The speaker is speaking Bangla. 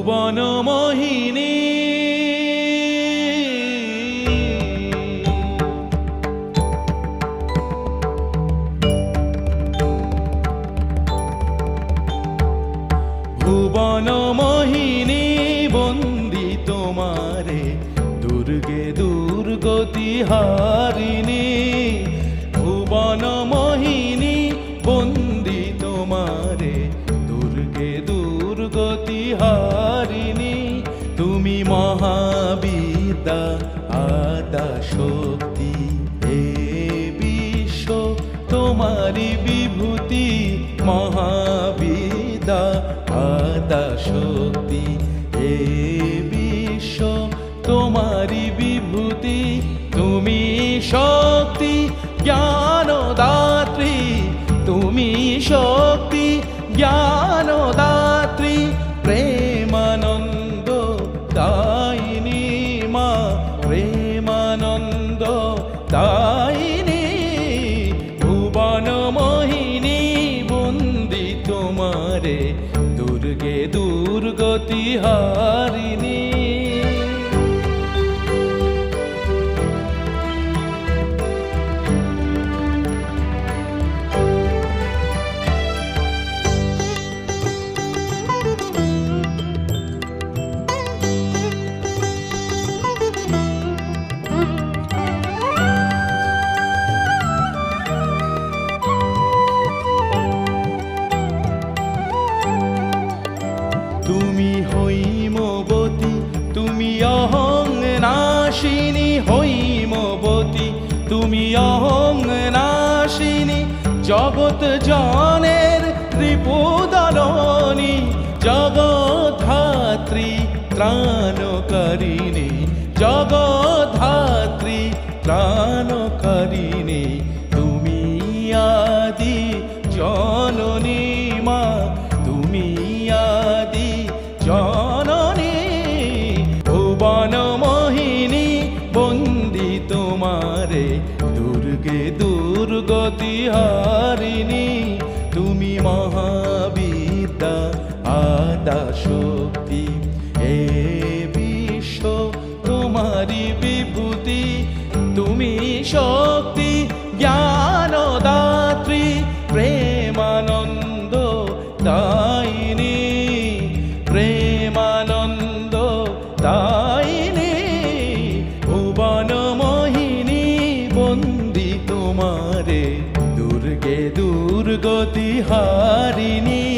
ভুবন মোহিনী। ভুবন মোহিনী বন্দি তোমারে দুর্গে দুর্গতি হারিণী। তুমি মহাবিদ্যা, আদা শক্তি, হে বিশ্ব তোমারি বিভূতি, মহাবিদ্যা, আদা শক্তি, হে বিশ্ব তোমারি বিভূতি, তুমি শক্তি, জ্ঞানদাত্রী, তুমি শক্তি, জ্ঞানদাত্রী প্রেমানন্দ দুর্গে দুর্গতি হারিণী। তুমি হৈমবতী, তুমি অহং নাশিনী, হৈমবতী, তুমি অহং নাশিনী, জগৎ জনের ত্রিপুদলনী জগধাত্রী ত্রাণকারিণী জগধাত্রী ত্রাণকারিণী। দুর্গে দুর্গতি হারিণী তুমি মহাবিদ্যা আদা শক্তি। এ বিশ্ব তোমারি বিভূতি তুমি শক্তি বন্দি তোমারে দুর্গে দুর্গতি হারিণী।